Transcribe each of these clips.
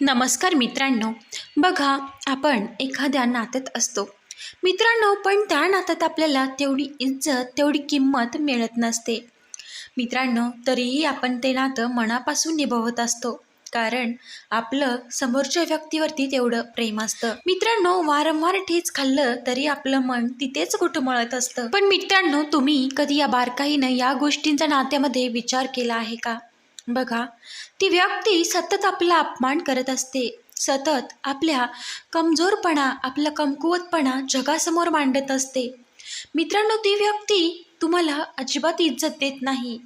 नमस्कार मित्रांनो. बघा आपण एखाद्या नात्यात असतो. मित्रांनो पण त्या नात्यात आपल्याला तेवढी इज्जत तेवढी किंमत मिळत नसते. मित्रांनो तरीही आपण ते नातं मनापासून निभावत असतो. कारण आपलं समोरच्या व्यक्तीवरती तेवढं प्रेम असतं. मित्रांनो वारंवार ठेच खाल्लं तरी आपलं मन तिथेच घुटमळत असतं. पण मित्रांनो तुम्ही कधी या बारकाईनं या गोष्टींचा नात्यामध्ये विचार केला आहे का? बघा ती व्यक्ती सतत आपला अपमान करत असते. सतत आपल्या कमजोरपणा आपला कमकुवतपणा जगासमोर मांडत असते. मित्रांनो ती व्यक्ती तुम्हाला अजिबात इज्जत देत नाही.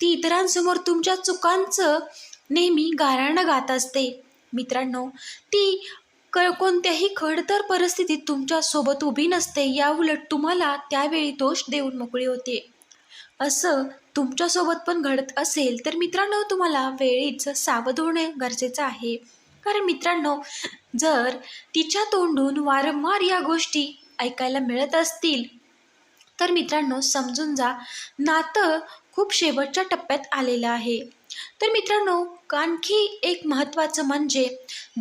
ती इतरांसमोर तुमच्या चुकांचं नेहमी गाराणं गात असते. मित्रांनो ती क कोणत्याही खडतर परिस्थितीत तुमच्यासोबत उभी नसते. याउलट तुम्हाला त्यावेळी दोष देऊन मोकळी होते. असं तुमच्यासोबत पण घडत असेल तर मित्रांनो तुम्हाला वेळीच सावध होणे गरजेचं आहे. कारण मित्रांनो जर तिच्या तोंडून वारंवार या गोष्टी ऐकायला मिळत असतील तर मित्रांनो समजून जा. नातं खूप शेवटच्या टप्प्यात आलेलं आहे. तर मित्रांनो आणखी एक महत्त्वाचं म्हणजे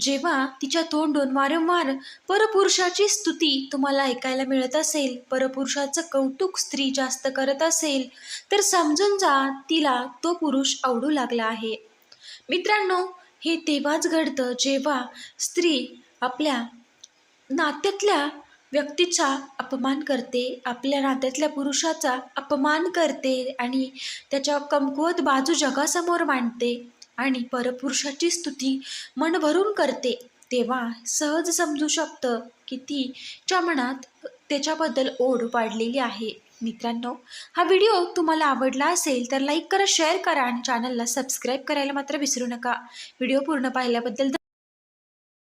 जेव्हा तिच्या तोंडून वारंवार परपुरुषाची स्तुती तुम्हाला ऐकायला मिळत असेल परपुरुषाचं कौतुक स्त्री जास्त करत असेल तर समजून जा तिला तो पुरुष आवडू लागला आहे. मित्रांनो हे तेव्हाच घडतं जेव्हा स्त्री आपल्या नात्यातल्या व्यक्तीचा अपमान करते आपल्या नात्यातल्या पुरुषाचा अपमान करते आणि त्याच्या कमकुवत बाजू जगासमोर मांडते आणि परपुरुषाची स्तुती मन भरून करते. तेव्हा सहज समजू शकतं की तिच्या मनात त्याच्याबद्दल ओढ वाढलेली आहे. मित्रांनो हा व्हिडिओ तुम्हाला आवडला असेल तर लाईक करा शेअर करा आणि चॅनलला सबस्क्राईब करायला मात्र विसरू नका. व्हिडिओ पूर्ण पाहिल्याबद्दल